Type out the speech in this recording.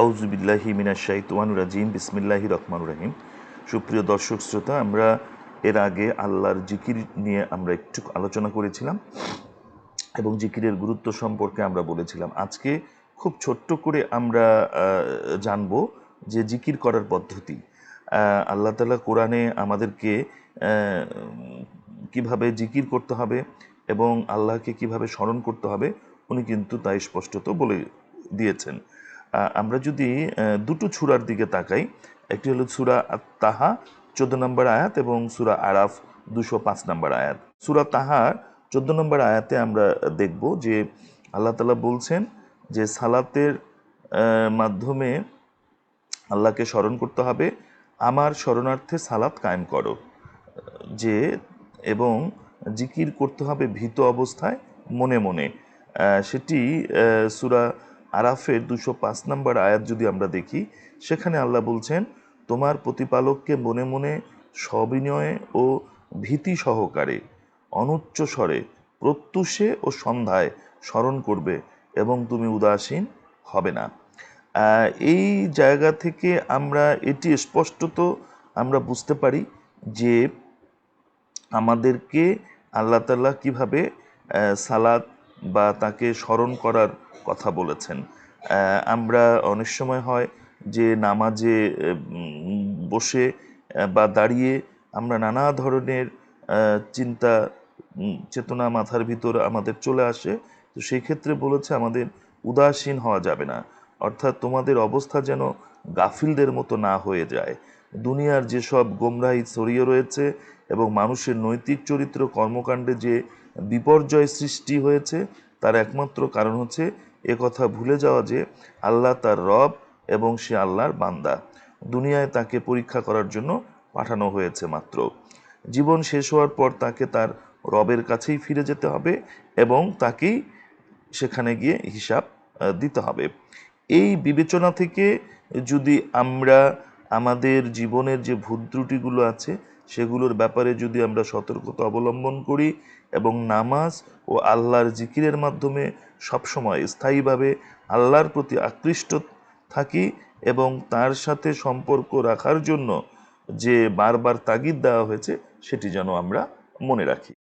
আউজুবিল্লাহি মিনাশ শাইতানির রাজিম, বিসমিল্লাহি রহমান রহিম। সুপ্রিয় দর্শক শ্রোতা, আমরা এর আগে আল্লাহর জিকির নিয়ে আমরা একটু আলোচনা করেছিলাম এবং জিকিরের গুরুত্ব সম্পর্কে আমরা বলেছিলাম। আজকে খুব ছোট্ট করে আমরা জানব যে জিকির করার পদ্ধতি। আল্লাহ তালা কোরআনে আমাদেরকে কীভাবে জিকির করতে হবে এবং আল্লাহকে কীভাবে স্মরণ করতে হবে, উনি কিন্তু তাই স্পষ্টত বলে দিয়েছেন। আমরা যদি দুটো ছুরার দিকে তাকাই, একটি হলো সুরা তাহা চোদ্দ নম্বর আয়াত এবং সুরা আরাফ দুশো পাঁচ নম্বর আয়াত। সুরা তাহার চোদ্দ নম্বর আয়াতে আমরা দেখব যে আল্লাহ তালা বলছেন যে সালাতের মাধ্যমে আল্লাহকে স্মরণ করতে হবে, আমার শরণার্থে সালাত কায়েম করো, যে এবং জিকির করতে হবে ভীত অবস্থায় মনে মনে। সেটি সূরা আরাফের দুশো পাঁচ নম্বর আয়াত যদি আমরা দেখি, সেখানে আল্লাহ বলছেন, তোমার প্রতিপালককে মনে মনে সবিনয়ে ও ভীতি সহকারে, অনুচ্চ স্বরে, প্রত্যুষে ও সন্ধ্যায় স্মরণ করবে এবং তুমি উদাসীন হবে না। এই জায়গা থেকে আমরা এটি স্পষ্টত আমরা বুঝতে পারি যে আমাদেরকে আল্লাহ তাল্লাহ কীভাবে সালাদ বা তাকে স্মরণ করার কথা বলেছেন। আমরা অনেক সময় হয় যে নামাজে বসে বা দাঁড়িয়ে আমরা নানা ধরনের চিন্তা চেতনা মাথার ভিতর আমাদের চলে আসে। তো সেই ক্ষেত্রে বলেছে আমাদের উদাসীন হওয়া যাবে না। অর্থাৎ তোমাদের অবস্থা যেন গাফিলদের মতো না হয়ে যায়। দুনিয়ার যেসব গোমরাহি ছড়িয়ে রয়েছে এবং মানুষের নৈতিক চরিত্র কর্মকাণ্ডে যে বিপর্যয় সৃষ্টি হয়েছে, তার একমাত্র কারণ হচ্ছে এ কথা ভুলে যাওয়া যে আল্লাহ তার রব এবং সে আল্লাহর বান্দা। দুনিয়ায় তাকে পরীক্ষা করার জন্য পাঠানো হয়েছে মাত্র। জীবন শেষ হওয়ার পর তাকে তার রবের কাছেই ফিরে যেতে হবে এবং তাকেই সেখানে গিয়ে হিসাব দিতে হবে। এই বিবেচনা থেকে যদি আমরা আমাদের জীবনের যে ভুল ত্রুটিগুলো আছে, সেগুলোর ব্যাপারে যদি আমরা সতর্কতা অবলম্বন করি এবং নামাজ ও আল্লাহর জিকিরের মাধ্যমে সবসময় স্থায়ীভাবে আল্লাহর প্রতি আকৃষ্ট থাকি এবং তার সাথে সম্পর্ক রাখার জন্য যে বারবার তাগিদ দেওয়া হয়েছে, সেটি যেন আমরা মনে রাখি।